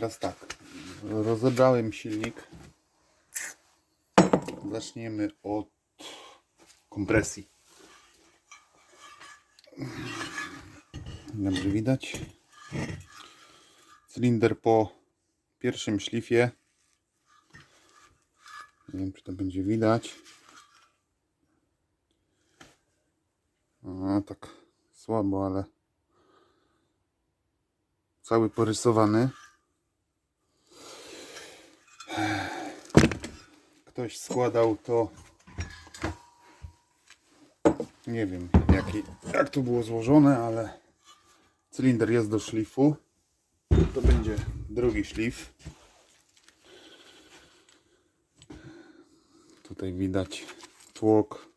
Teraz tak. Rozebrałem silnik. Zaczniemy od kompresji. Dobrze widać. Cylinder po pierwszym szlifie. Nie wiem, czy to będzie widać. A, tak słabo, ale cały porysowany. Ktoś składał to. Nie wiem, jaki, jak to było złożone, ale cylinder jest do szlifu. To będzie drugi szlif. Tutaj widać tłok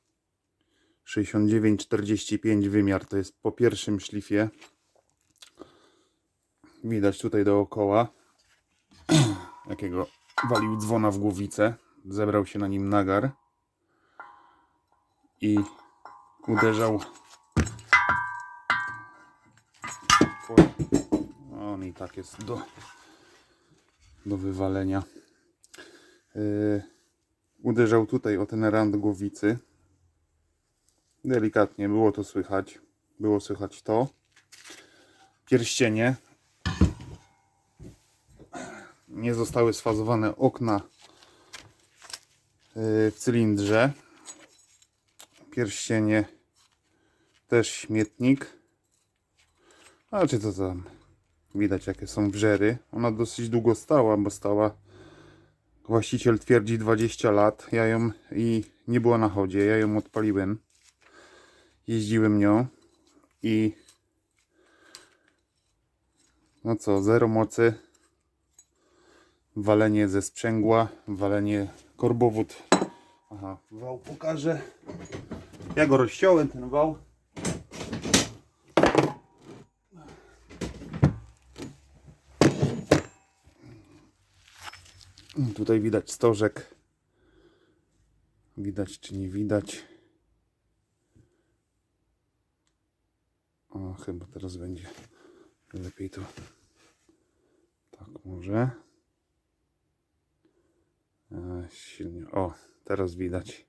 69-45 wymiar. To jest po pierwszym szlifie. Widać tutaj dookoła, jakiego walił dzwona w głowicę. Zebrał się na nim nagar i uderzał. On i tak jest do, do wywalenia. Yy, uderzał tutaj o ten rand głowicy. Delikatnie było to słychać. Było słychać to. Pierścienie. Nie zostały sfazowane okna w cylindrze. Pierścienie też śmietnik. A czy to tam widać jakie są wrzery. Ona dosyć długo stała, bo stała właściciel twierdzi 20 lat. Ja ją i nie była na chodzie. Ja ją odpaliłem. Jeździłem nią i no co, zero mocy. Walenie ze sprzęgła, walenie korbowód. Aha, wał pokażę. Ja go rozciąłem, ten wał. Tutaj widać stożek. Widać czy nie widać. O, chyba teraz będzie lepiej to. Tak może. E, silnie. O, teraz widać.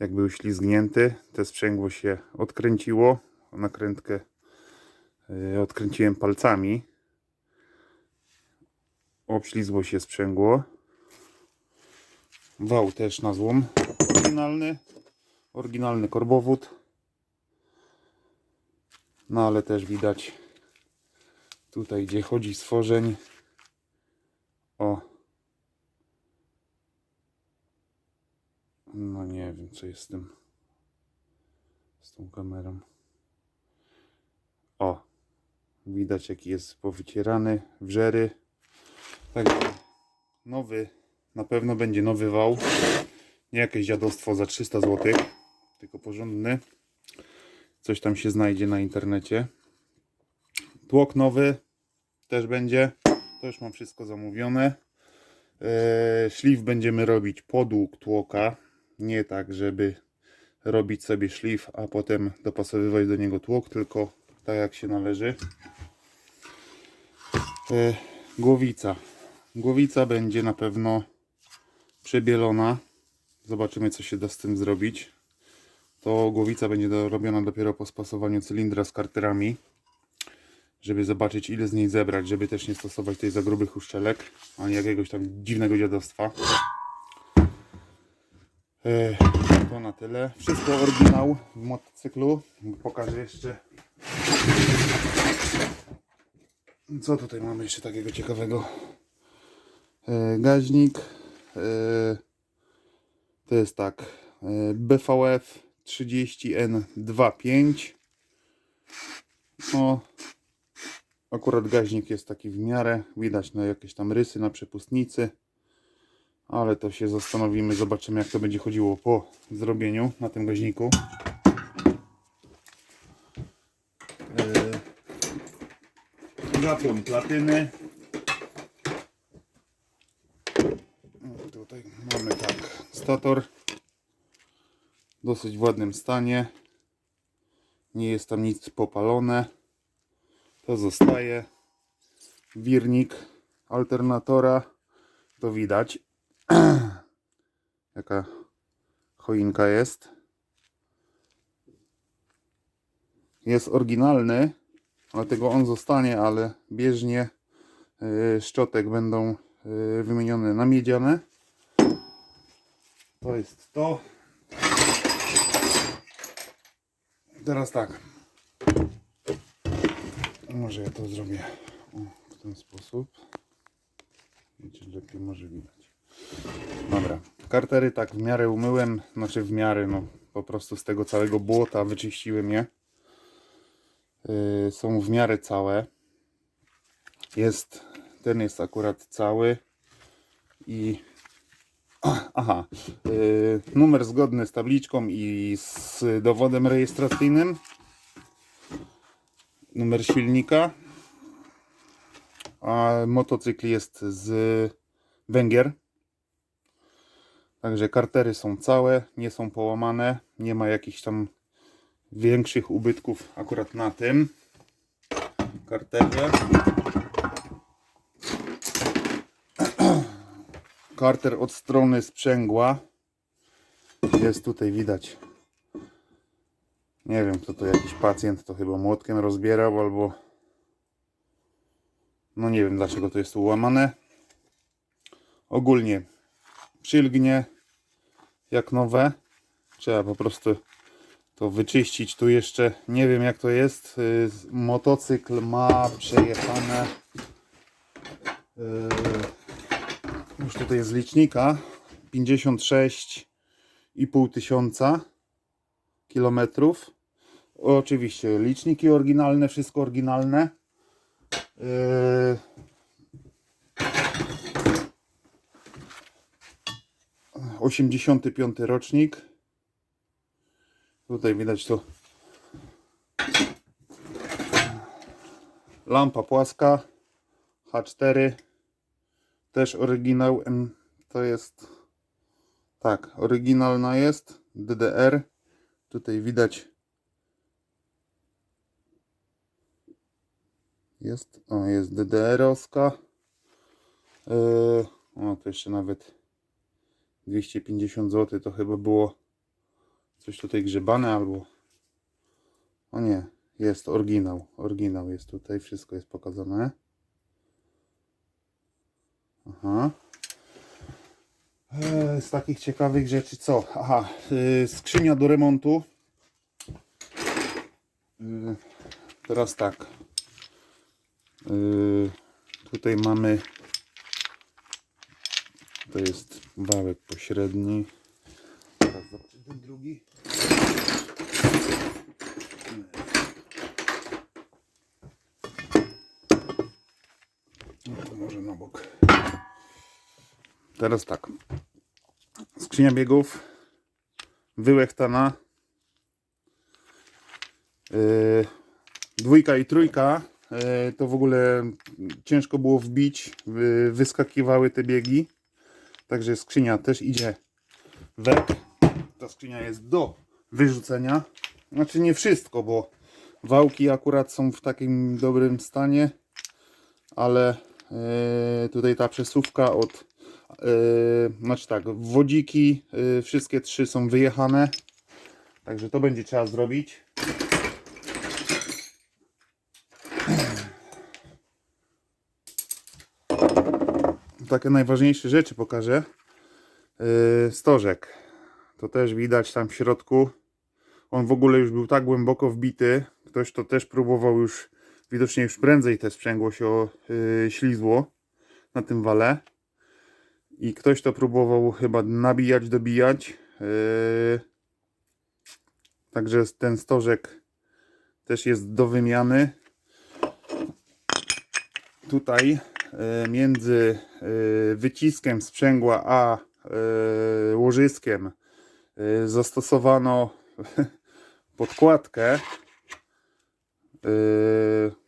Jak był ślizgnięty, te sprzęgło się odkręciło. Nakrętkę e, odkręciłem palcami. Obślizło się sprzęgło. Wał też na złom. Oryginalny. Oryginalny korbowód. No ale też widać tutaj gdzie chodzi stworzeń. O. No nie wiem co jest z tym. Z tą kamerą. O. Widać jaki jest powycierany. Wrzery. Także nowy. Na pewno będzie nowy wał. Nie jakieś dziadostwo za 300 zł. Tylko porządny. Coś tam się znajdzie na internecie. Tłok nowy też będzie. To już mam wszystko zamówione. Eee, szlif będziemy robić podług tłoka. Nie tak, żeby robić sobie szlif, a potem dopasowywać do niego tłok, tylko tak jak się należy. Eee, głowica. Głowica będzie na pewno przebielona. Zobaczymy, co się da z tym zrobić to głowica będzie robiona dopiero po spasowaniu cylindra z karterami, żeby zobaczyć ile z niej zebrać, żeby też nie stosować tej za grubych uszczelek, ani jakiegoś tam dziwnego dziadostwa. E, to na tyle. Wszystko oryginał w motocyklu. Pokażę jeszcze co tutaj mamy jeszcze takiego ciekawego. E, gaźnik. E, to jest tak. BVF 30N25. No, akurat gaźnik jest taki w miarę. Widać no, jakieś tam rysy na przepustnicy. Ale to się zastanowimy, zobaczymy jak to będzie chodziło po zrobieniu na tym gaźniku. Yy, Zapłon platyny. Tutaj mamy tak, stator dosyć w ładnym stanie. Nie jest tam nic popalone. To zostaje. Wirnik alternatora to widać jaka choinka jest. Jest oryginalny, dlatego on zostanie, ale bieżnie y, szczotek będą y, wymienione na miedziane. To jest to. Teraz tak. Może ja to zrobię o, w ten sposób. Wiecie, lepiej może widać. Dobra. Kartery tak w miarę umyłem. Znaczy w miarę, no po prostu z tego całego błota wyczyściłem je. Yy, są w miarę całe. Jest, ten jest akurat cały. I Aha, yy, numer zgodny z tabliczką i z dowodem rejestracyjnym. Numer silnika. A motocykl jest z Węgier. Także kartery są całe, nie są połamane. Nie ma jakichś tam większych ubytków akurat na tym karterze. Karter od strony sprzęgła. Jest tutaj widać. Nie wiem, kto to jakiś pacjent to chyba młotkiem rozbierał albo. No nie wiem dlaczego to jest tu łamane. Ogólnie przylgnie jak nowe. Trzeba po prostu to wyczyścić. Tu jeszcze nie wiem jak to jest. Y, Motocykl ma przejechane. Yy, już tutaj z licznika 56,5 tysiąca kilometrów. Oczywiście liczniki oryginalne, wszystko oryginalne. Yy, Osiemdziesiąty piąty rocznik. Tutaj widać to lampa płaska H4 też oryginał to jest tak, oryginalna jest DDR. Tutaj widać jest, o jest DDR-owska. Yy, o, to jeszcze nawet 250 zł to chyba było coś tutaj grzebane albo o nie, jest oryginał, oryginał jest tutaj, wszystko jest pokazane. Aha. E, Z takich ciekawych rzeczy co? Aha, y, skrzynia do remontu. Y, Teraz tak. Y, Tutaj mamy. To jest wałek pośredni. Teraz ten drugi. No może na bok. Teraz tak. Skrzynia biegów. Wyłechtana. Yy, dwójka i trójka. Yy, to w ogóle ciężko było wbić. Wy, wyskakiwały te biegi. Także skrzynia też idzie wek. Ta skrzynia jest do wyrzucenia. Znaczy nie wszystko, bo wałki akurat są w takim dobrym stanie. Ale yy, tutaj ta przesuwka od Yy, znaczy tak, wodziki yy, wszystkie trzy są wyjechane. Także to będzie trzeba zrobić. Takie najważniejsze rzeczy pokażę. Yy, stożek. To też widać tam w środku. On w ogóle już był tak głęboko wbity. Ktoś to też próbował już, widocznie już prędzej te sprzęgło się yy, ślizło na tym wale i ktoś to próbował chyba nabijać, dobijać. Yy, Także ten stożek też jest do wymiany. Tutaj między yy, wyciskiem sprzęgła a yy, łożyskiem zastosowano podkładkę,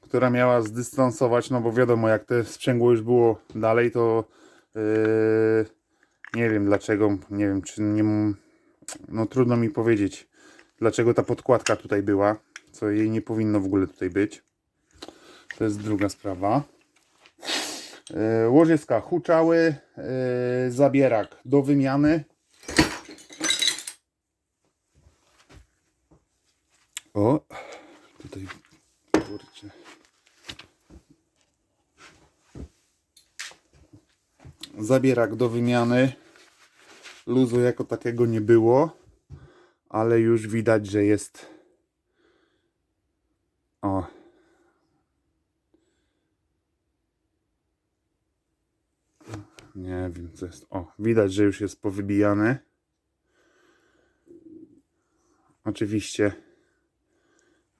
która miała zdystansować, no bo wiadomo, jak te sprzęgło już było dalej, to nie wiem dlaczego, nie wiem czy nie. No trudno mi powiedzieć, dlaczego ta podkładka tutaj była, co jej nie powinno w ogóle tutaj być. To jest druga sprawa. E, Łożyska huczały, e, zabierak do wymiany. O, tutaj kurczę. Zabierak do wymiany. Luzu jako takiego nie było, ale już widać, że jest. O. Nie wiem co jest. O, widać, że już jest powybijany. Oczywiście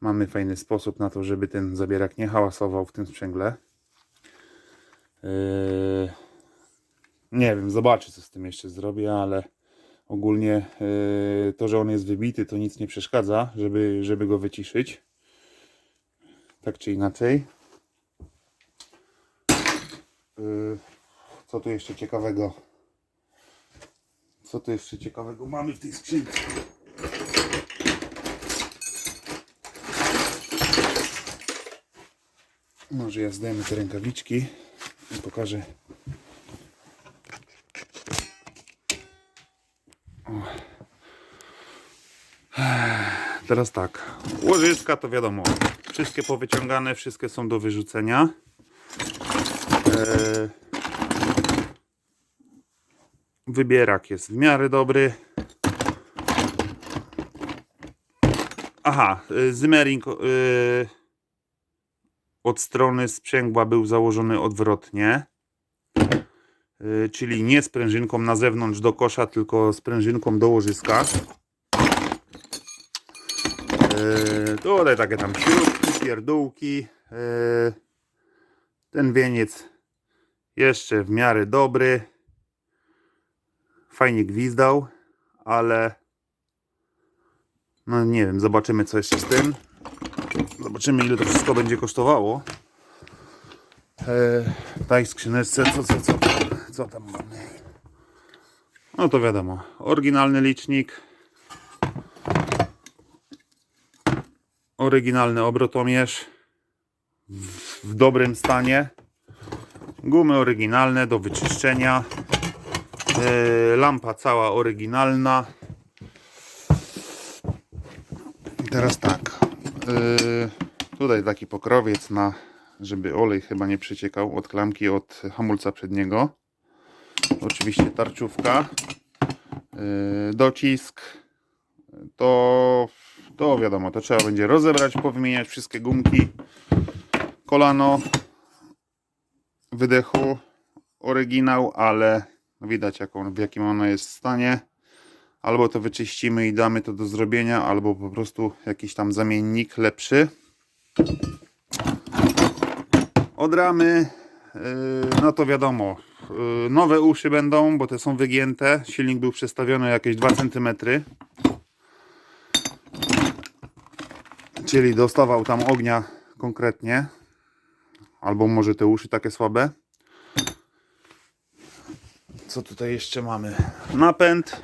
mamy fajny sposób na to, żeby ten zabierak nie hałasował w tym sprzęgle. Yy, nie wiem, zobaczę co z tym jeszcze zrobię, ale ogólnie yy, to, że on jest wybity, to nic nie przeszkadza, żeby, żeby go wyciszyć. Tak czy inaczej. Yy, co tu jeszcze ciekawego? Co tu jeszcze ciekawego mamy w tej skrzynce? Może ja zdejmę te rękawiczki i pokażę. Teraz tak. Łożyska to wiadomo. Wszystkie powyciągane, wszystkie są do wyrzucenia. Eee, Wybierak jest w miarę dobry. Aha, y, Zimmering y, od strony sprzęgła był założony odwrotnie. Y, Czyli nie sprężynką na zewnątrz do kosza, tylko sprężynką do łożyska. Y, Tutaj takie tam śrubki, pierdółki. Y, Ten wieniec jeszcze w miarę dobry. Fajnie gwizdał, ale no nie wiem, zobaczymy co jeszcze z tym. Zobaczymy ile to wszystko będzie kosztowało. Eee, daj skrzyneczce, co, co, co, co tam mamy? No to wiadomo, oryginalny licznik. Oryginalny obrotomierz w, w dobrym stanie. Gumy oryginalne do wyczyszczenia. Eee, lampa cała oryginalna. Teraz tak. Yy, tutaj taki pokrowiec na, żeby olej chyba nie przeciekał od klamki od hamulca przedniego. Oczywiście tarczówka. Yy, docisk. To, to wiadomo, to trzeba będzie rozebrać, powymieniać wszystkie gumki. Kolano wydechu. Oryginał, ale widać jaką, w jakim ono jest stanie albo to wyczyścimy i damy to do zrobienia, albo po prostu jakiś tam zamiennik lepszy. Od ramy, yy, no to wiadomo, yy, nowe uszy będą, bo te są wygięte. Silnik był przestawiony jakieś 2 cm. Czyli dostawał tam ognia konkretnie. Albo może te uszy takie słabe. Co tutaj jeszcze mamy? Napęd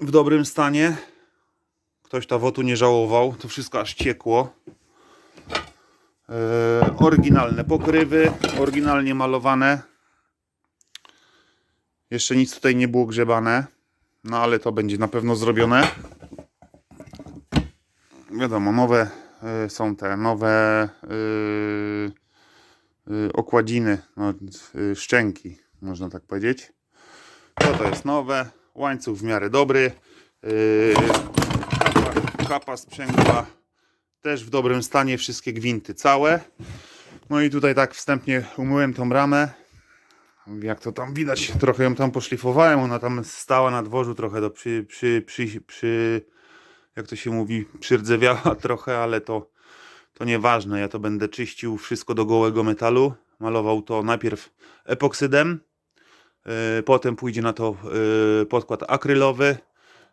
w dobrym stanie. Ktoś tawotu nie żałował. To wszystko aż ciekło. Eee, oryginalne pokrywy, oryginalnie malowane. Jeszcze nic tutaj nie było grzebane. No ale to będzie na pewno zrobione. Wiadomo, nowe y, są te nowe y, okładziny, no, y, szczęki, można tak powiedzieć. To to jest nowe. Łańcuch w miarę dobry. Yy, kapa, kapa sprzęgła też w dobrym stanie. Wszystkie gwinty całe. No i tutaj tak wstępnie umyłem tą ramę. Jak to tam widać, trochę ją tam poszlifowałem. Ona tam stała na dworzu trochę do przy, przy, przy, przy jak to się mówi, przyrdzewiała trochę, ale to, to nieważne. Ja to będę czyścił wszystko do gołego metalu. Malował to najpierw epoksydem, Yy, Potem pójdzie na to yy, podkład akrylowy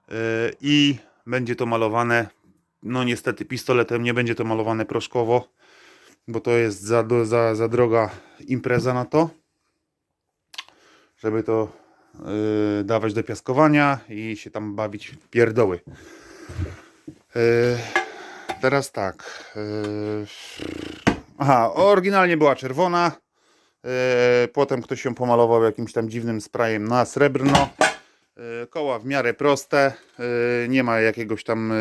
yy, i będzie to malowane, no niestety pistoletem, nie będzie to malowane proszkowo, bo to jest za, za, za droga impreza na to, żeby to dawać do piaskowania i się tam bawić pierdoły. Teraz tak, yy, Aha, oryginalnie była czerwona. E, Potem ktoś ją pomalował jakimś tam dziwnym sprayem na srebrno. E, Koła w miarę proste. e, Nie ma jakiegoś tam e,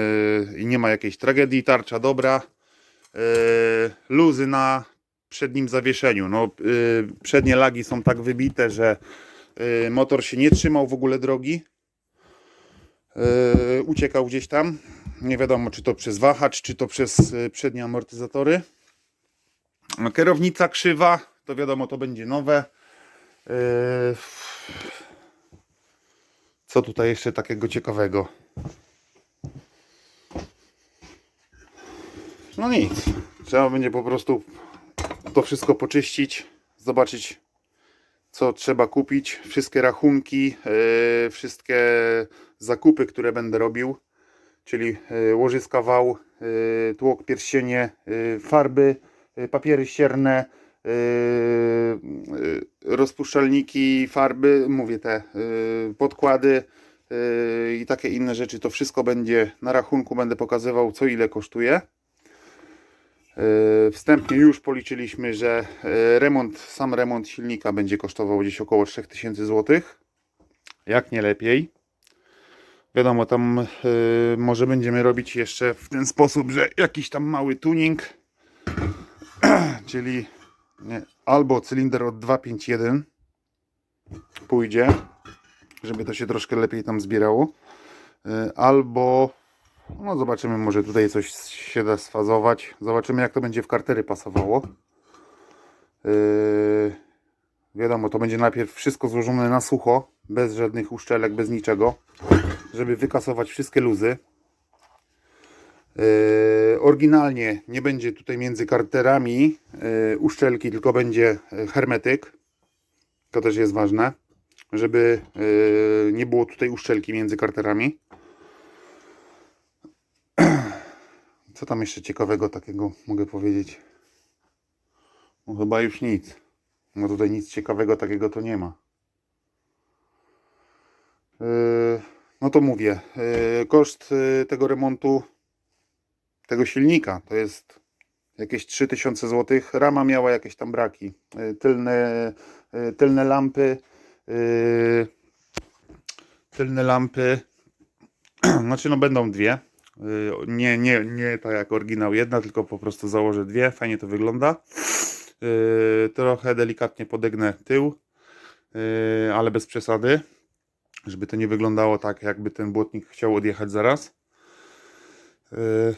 i nie ma jakiejś tragedii. Tarcza dobra. E, Luzy na przednim zawieszeniu. No, e, przednie lagi są tak wybite, że e, motor się nie trzymał w ogóle drogi. E, Uciekał gdzieś tam. Nie wiadomo, czy to przez wahacz, czy to przez e, przednie amortyzatory. No, Kierownica krzywa, to wiadomo, to będzie nowe. Yy, Co tutaj jeszcze takiego ciekawego? No nic. Trzeba będzie po prostu to wszystko poczyścić, zobaczyć co trzeba kupić, wszystkie rachunki, yy, wszystkie zakupy, które będę robił, czyli yy, łożyska wał, yy, tłok pierścienie, yy, farby, papiery ścierne, rozpuszczalniki, farby, mówię te podkłady i takie inne rzeczy. To wszystko będzie na rachunku, będę pokazywał co ile kosztuje. Wstępnie już policzyliśmy, że remont, sam remont silnika będzie kosztował gdzieś około 3000 zł. Jak nie lepiej. Wiadomo, tam yy, może będziemy robić jeszcze w ten sposób, że jakiś tam mały tuning, czyli nie, albo cylinder od 251 pójdzie, żeby to się troszkę lepiej tam zbierało, yy, albo no zobaczymy, może tutaj coś się da sfazować. Zobaczymy jak to będzie w kartery pasowało. Yy, wiadomo, to będzie najpierw wszystko złożone na sucho, bez żadnych uszczelek, bez niczego, żeby wykasować wszystkie luzy. Yy, oryginalnie nie będzie tutaj między karterami yy, uszczelki, tylko będzie yy, hermetyk. To też jest ważne, żeby nie było tutaj uszczelki między karterami. Co tam jeszcze ciekawego takiego mogę powiedzieć? No chyba już nic. No tutaj nic ciekawego takiego to nie ma. Yy, no to mówię, yy, koszt yy, tego remontu tego silnika to jest jakieś 3000 zł. Rama miała jakieś tam braki. Yy, tylne, tylne lampy. Tylne lampy. Znaczy no będą dwie. Nie, nie, nie tak jak oryginał jedna, tylko po prostu założę dwie. Fajnie to wygląda. Trochę delikatnie podegnę tył, ale bez przesady, żeby to nie wyglądało tak, jakby ten błotnik chciał odjechać zaraz. Yy,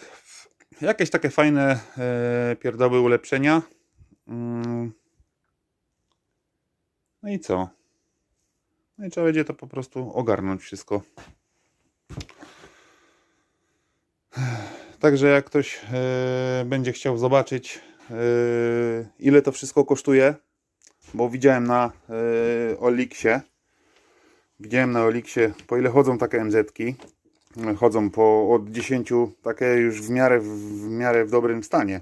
Jakieś takie fajne yy, pierdoły ulepszenia. Mm. No i co? No i trzeba będzie to po prostu ogarnąć wszystko. Także jak ktoś e, będzie chciał zobaczyć e, ile to wszystko kosztuje, bo widziałem na e, Oliksie, widziałem na Oliksie po ile chodzą takie MZ-ki, chodzą po od 10, takie już w miarę w, w miarę w dobrym stanie,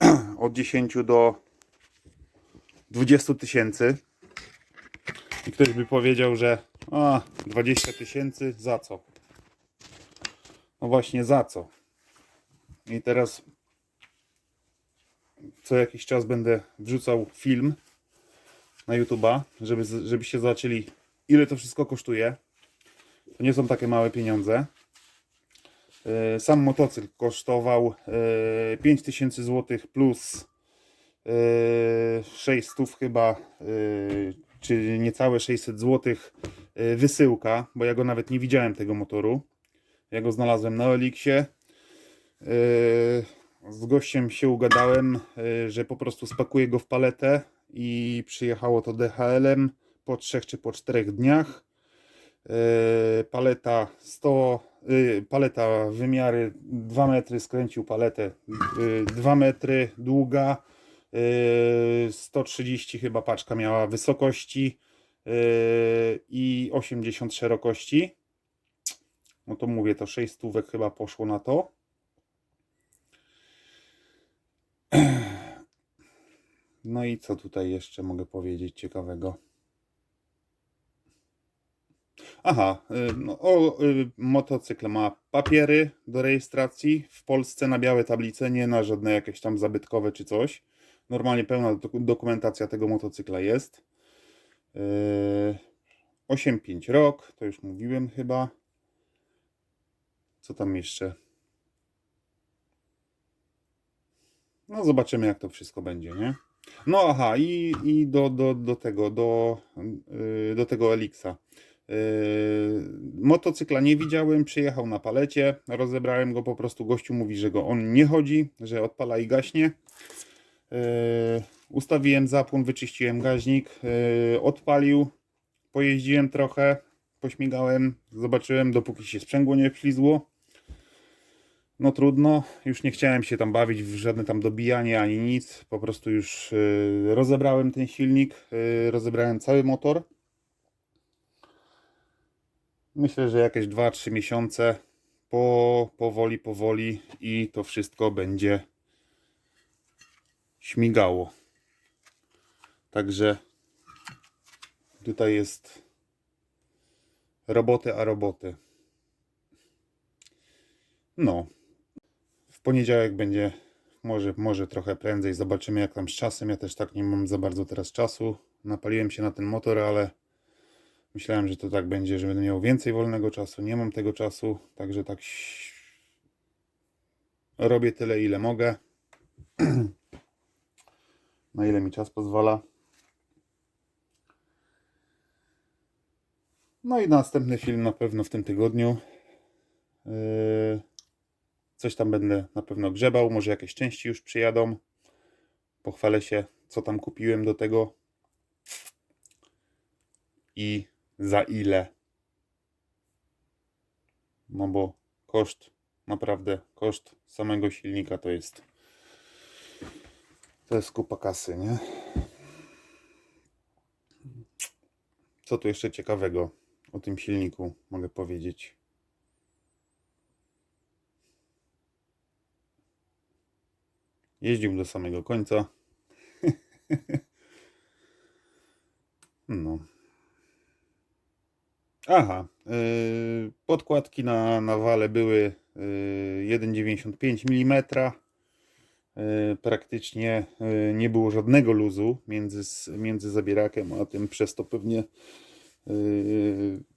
od 10 do 20 tysięcy i ktoś by powiedział, że a, 20 tysięcy za co? No właśnie za co? I teraz co jakiś czas będę wrzucał film na YouTube'a, żeby, żebyście zobaczyli ile to wszystko kosztuje. To nie są takie małe pieniądze. E, Sam motocykl kosztował e, 5000 zł plus e, 600 chyba, e, czy niecałe 600 zł e, wysyłka, bo ja go nawet nie widziałem tego motoru. Ja go znalazłem na Oliksie. Yy, Z gościem się ugadałem, że po prostu spakuję go w paletę i przyjechało to DHL-em po 3 czy po 4 dniach. Yy, Paleta 100, yy, paleta wymiary 2 metry, skręcił paletę 2 metry długa, yy, 130 chyba paczka miała wysokości yy, i 80 szerokości. No to mówię, to 6 stówek chyba poszło na to. No i co tutaj jeszcze mogę powiedzieć ciekawego? Aha, y, no, o, y, motocykl ma papiery do rejestracji w Polsce na białe tablice, nie na żadne jakieś tam zabytkowe czy coś. Normalnie pełna dok- dokumentacja tego motocykla jest. Yy, 8,5 rok, to już mówiłem chyba. Co tam jeszcze? No zobaczymy jak to wszystko będzie, nie? No aha, i, i do, do, do tego, do, do tego Elixa. Yy, motocykla nie widziałem, przyjechał na palecie, rozebrałem go po prostu, gościu mówi, że go on nie chodzi, że odpala i gaśnie. Yy, ustawiłem zapłon, wyczyściłem gaźnik, yy, odpalił, pojeździłem trochę, pośmigałem, zobaczyłem, dopóki się sprzęgło nie wślizło. No trudno, już nie chciałem się tam bawić w żadne tam dobijanie ani nic, po prostu już rozebrałem ten silnik, rozebrałem cały motor. Myślę, że jakieś 2-3 miesiące po, powoli, powoli i to wszystko będzie śmigało. Także tutaj jest roboty, a roboty. No. W poniedziałek będzie może, może trochę prędzej. Zobaczymy jak tam z czasem. Ja też tak nie mam za bardzo teraz czasu. Napaliłem się na ten motor, ale myślałem, że to tak będzie, że będę miał więcej wolnego czasu. Nie mam tego czasu, także tak robię tyle ile mogę. na ile mi czas pozwala. No i następny film na pewno w tym tygodniu. Yy, Coś tam będę na pewno grzebał, może jakieś części już przyjadą. Pochwalę się, co tam kupiłem do tego i za ile. No bo koszt, naprawdę koszt samego silnika to jest to jest kupa kasy, nie? Co tu jeszcze ciekawego o tym silniku mogę powiedzieć? Jeździł do samego końca. No. Aha, yy, podkładki na, na wale były yy, 1,95 mm. Yy, praktycznie nie było żadnego luzu między, między zabierakiem a tym, przez to pewnie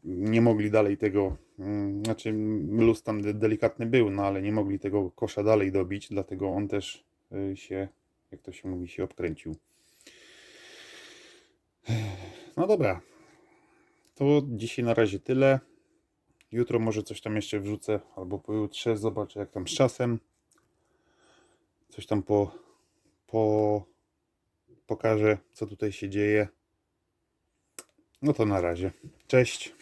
nie mogli dalej tego, yy, znaczy luz tam de- delikatny był, no ale nie mogli tego kosza dalej dobić, dlatego on też się, jak to się mówi, się obkręcił. No dobra, to dzisiaj na razie tyle. Jutro może coś tam jeszcze wrzucę, albo pojutrze zobaczę jak tam z czasem. Coś tam po, po pokażę, co tutaj się dzieje. No to na razie. Cześć.